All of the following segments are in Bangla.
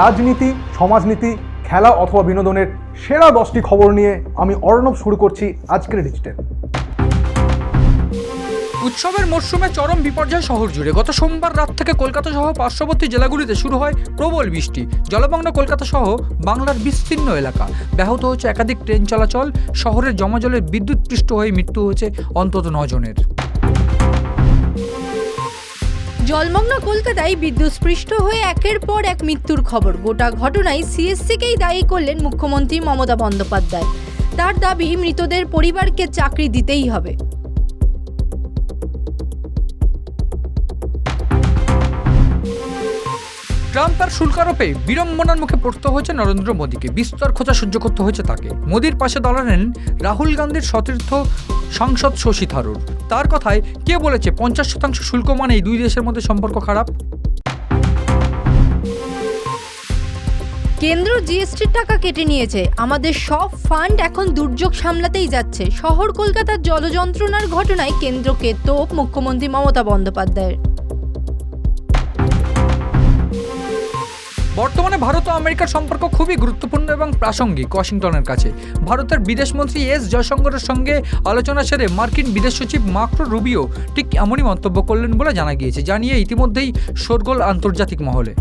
রাজনীতি, সমাজনীতি, খেলা অথবা বিনোদনের সেরা দশটি খবর নিয়ে আমি অর্ণব শুরু করছি আজকের ডিজিটাল উৎসবের মরশুমে চরম বিপর্যয় শহর জুড়ে। গত সোমবার রাত থেকে কলকাতা সহ পার্শ্ববর্তী জেলাগুলিতে শুরু হয় প্রবল বৃষ্টি। জলমগ্ন কলকাতা সহ বাংলার বিস্তীর্ণ এলাকা। ব্যাহত হচ্ছে একাধিক ট্রেন চলাচল। শহরের জমাজলের বিদ্যুৎপৃষ্ট হয়ে মৃত্যু হয়েছে অন্তত নজনের। জলমগ্ন কলকাতায় বিদ্যুৎস্পৃষ্ট হয়ে একের পর এক মৃত্যুর খবর। গোটা ঘটনায় সিএসসিকেই দায়ী করলেন মুখ্যমন্ত্রী মমতা বন্দ্যোপাধ্যায়। তার দাবি, মৃতদের পরিবারকে চাকরি দিতেই হবে। ট্রাম্প তার শুল্ক আরোপে বিড়ম্বনার মুখে পড়তে হয়েছে নরেন্দ্র মোদীকে। বিস্তর খোঁজা সহ্য করতে হয়েছে তাকে। মোদীর পাশে দাঁড়ালেন রাহুল গান্ধীর সতীর্থ সাংসদ শশী থারুর। তার কথায় কে বলেছে পঞ্চাশ শতাংশ শুল্ক মানেই দুই দেশের মধ্যে সম্পর্ক খারাপ? কেন্দ্র জিএসটির টাকা কেটে নিয়েছে। আমাদের সব ফান্ড এখন দুর্যোগ সামলাতেই যাচ্ছে। শহর কলকাতার জলযন্ত্রণার ঘটনায় কেন্দ্রকে তোপ মুখ্যমন্ত্রী মমতা বন্দ্যোপাধ্যায়ের। বর্তমানে ভারত ও আমেরিকার সম্পর্ক খুবই গুরুত্বপূর্ণ এবং প্রাসঙ্গিক ওয়াশিংটনের কাছে। ভারতের বিদেশমন্ত্রী এস জয়শঙ্করের সঙ্গে আলোচনা সেরে মার্কিন বিদেশ সচিব মার্কো রুবিও ঠিক এমনই মন্তব্য করলেন বলে জানা গিয়েছে, জানিয়ে ইতিমধ্যেই শোরগোল আন্তর্জাতিক মহলে।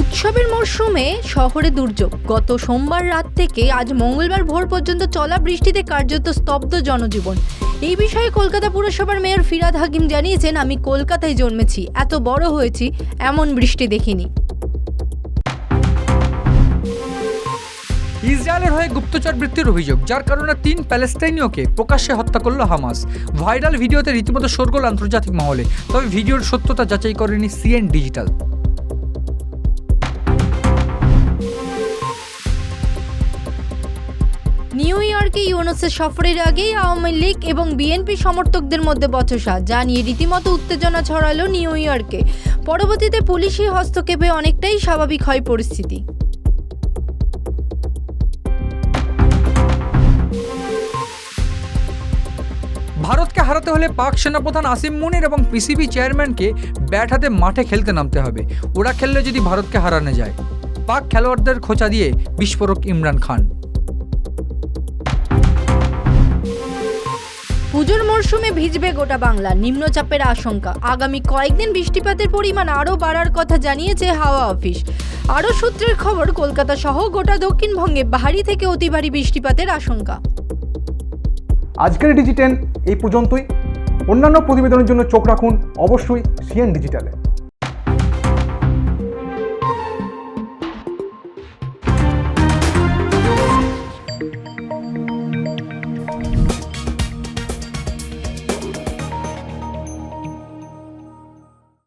উৎসবের মরশুমে শহরে দুর্যোগ। গত সোমবার রাত থেকে আজ মঙ্গলবার ভোর পর্যন্ত চলা বৃষ্টিতে কার্যত স্তব্ধ জনজীবন। এই বিষয়ে কলকাতা পুরসভার মেয়র ফিরাদ হাকিম জানিয়েছেন, আমি কলকাতায় জন্মেছি, এত বড় হয়েছি, এমন বৃষ্টি দেখিনি। ইসরায়েলের হয়ে গুপ্তচর বৃত্তির অভিযোগ, যার কারণে তিন প্যালেস্তাইনীয়কে প্রকাশ্যে হত্যা করল হামাস। ভাইরাল ভিডিওতে রীতিমতো শোরগোল আন্তর্জাতিক মহলে, তবে ভিডিওর সত্যতা যাচাই করেনি সিএন ডিজিটাল। ইয়র্কে ইউনুসের সফরের আগেই আওয়ামী লীগ এবং বিএনপি সমর্থকদের মধ্যে বচসা যা নিয়ে রীতিমতো উত্তেজনা ছড়ালো নিউ ইয়র্কে। পরবর্তীতে পুলিশি হস্তক্ষেপে অনেকটাই স্বাভাবিক হয় পরিস্থিতি। ভারতকে হারাতে হলে পাক সেনাপ্রধান আসিম মুনির এবং পিসিবি চেয়ারম্যানকে ব্যাট হাতে মাঠে খেলতে নামতে হবে। ওরা খেললে যদি ভারতকে হারানো যায়। পাক খেলোয়াড়দের খোঁচা দিয়ে বিস্ফোরক ইমরান খান। পুজোর মরশুমে ভিজবে গোটা বাংলা। নিম্নচাপের আশঙ্কা। আগামী কয়েকদিন বৃষ্টিপাতের পরিমাণ আরও বাড়ার কথা জানিয়েছে হাওয়া অফিস। আরও সূত্রের খবর, কলকাতা সহ গোটা দক্ষিণবঙ্গে ভারী থেকে অতি ভারী বৃষ্টিপাতের আশঙ্কা। আজকের ডিজিটেন এই পর্যন্তই। অন্যান্য প্রতিবেদনের জন্য চোখ রাখুন অবশ্যই সিএন ডিজিটালে।